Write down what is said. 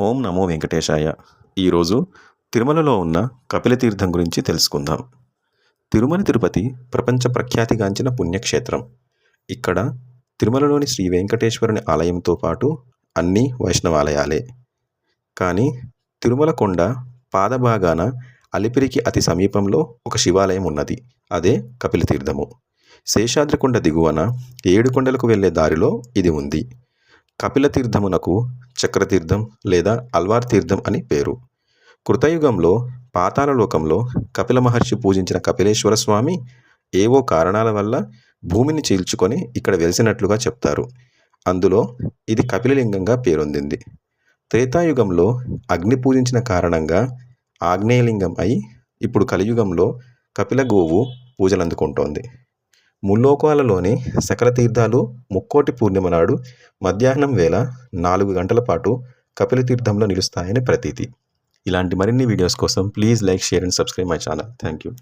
ఓం నమో వెంకటేశాయ. ఈరోజు తిరుమలలో ఉన్న కపిలతీర్థం గురించి తెలుసుకుందాం. తిరుమల తిరుపతి ప్రపంచ ప్రఖ్యాతిగాంచిన పుణ్యక్షేత్రం. ఇక్కడ తిరుమలలోని శ్రీ వెంకటేశ్వరుని ఆలయంతో పాటు అన్ని వైష్ణవాలయాలే. కానీ తిరుమల కొండ పాదభాగాన అలిపిరికి అతి సమీపంలో ఒక శివాలయం ఉన్నది. అదే కపిలతీర్థము శేషాద్రికొండ దిగువన ఏడు కొండలకు వెళ్ళే దారిలో ఇది ఉంది. కపిలతీర్థమునకు చక్రతీర్థం లేదా అల్వార్ తీర్థం అని పేరు. కృతయుగంలో పాతాళలోకంలో కపిల మహర్షి పూజించిన కపిలేశ్వర స్వామి ఏవో కారణాల వల్ల భూమిని చీల్చుకొని ఇక్కడ వెలిసినట్లుగా చెప్తారు. అందులో ఇది కపిలలింగంగా పేరొందింది. త్రేతాయుగంలో అగ్ని పూజించిన కారణంగా ఆగ్నేయలింగం అయి ఇప్పుడు కలియుగంలో కపిల గోవు పూజలందుకుంటోంది. ముల్లోకాలలోని సకల తీర్థాలు ముక్కోటి పూర్ణిమ నాడు మధ్యాహ్నం వేళ నాలుగు గంటల పాటు కపిల తీర్థంలో నిలుస్తాయని ప్రతీతి. ఇలాంటి మరిన్ని వీడియోస్ కోసం please like share and subscribe my channel. Thank you